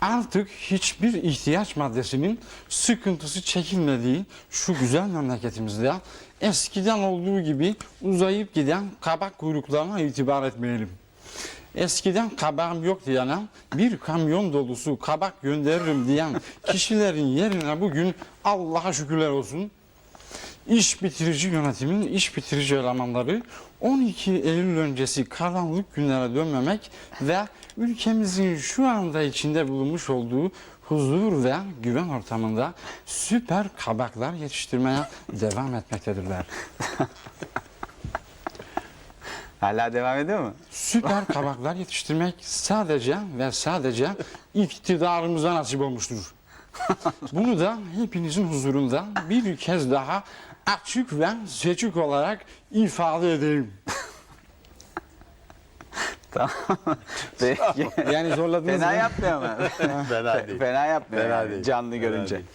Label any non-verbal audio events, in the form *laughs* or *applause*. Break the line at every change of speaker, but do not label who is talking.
Artık hiçbir ihtiyaç maddesinin sıkıntısı çekilmediği şu güzel memleketimizde eskiden olduğu gibi uzayıp giden kabak kuyruklarına itibar etmeyelim. Eskiden kabağım yok diyene bir kamyon dolusu kabak gönderirim diyen kişilerin yerine bugün Allah'a şükürler olsun İş bitirici yönetimin iş bitirici elemanları 12 Eylül öncesi karanlık günlere dönmemek ve ülkemizin şu anda içinde bulunmuş olduğu huzur ve güven ortamında süper kabaklar yetiştirmeye devam etmektedirler. *laughs*
Hala devam ediyor mu?
Süper kabaklar yetiştirmek sadece ve sadece *laughs* iktidarımıza nasip olmuştur. *laughs* Bunu da hepinizin huzurunda bir kez daha açık ve seçik olarak ifade edeyim. *laughs*
Tamam. *laughs* Peki.
Yani zorladınız
Fena
mı?
yapmıyor ama.
Fena değil.
Fena yapmıyor
Fena
yani
değil.
canlı
Fena
görünce.
değil.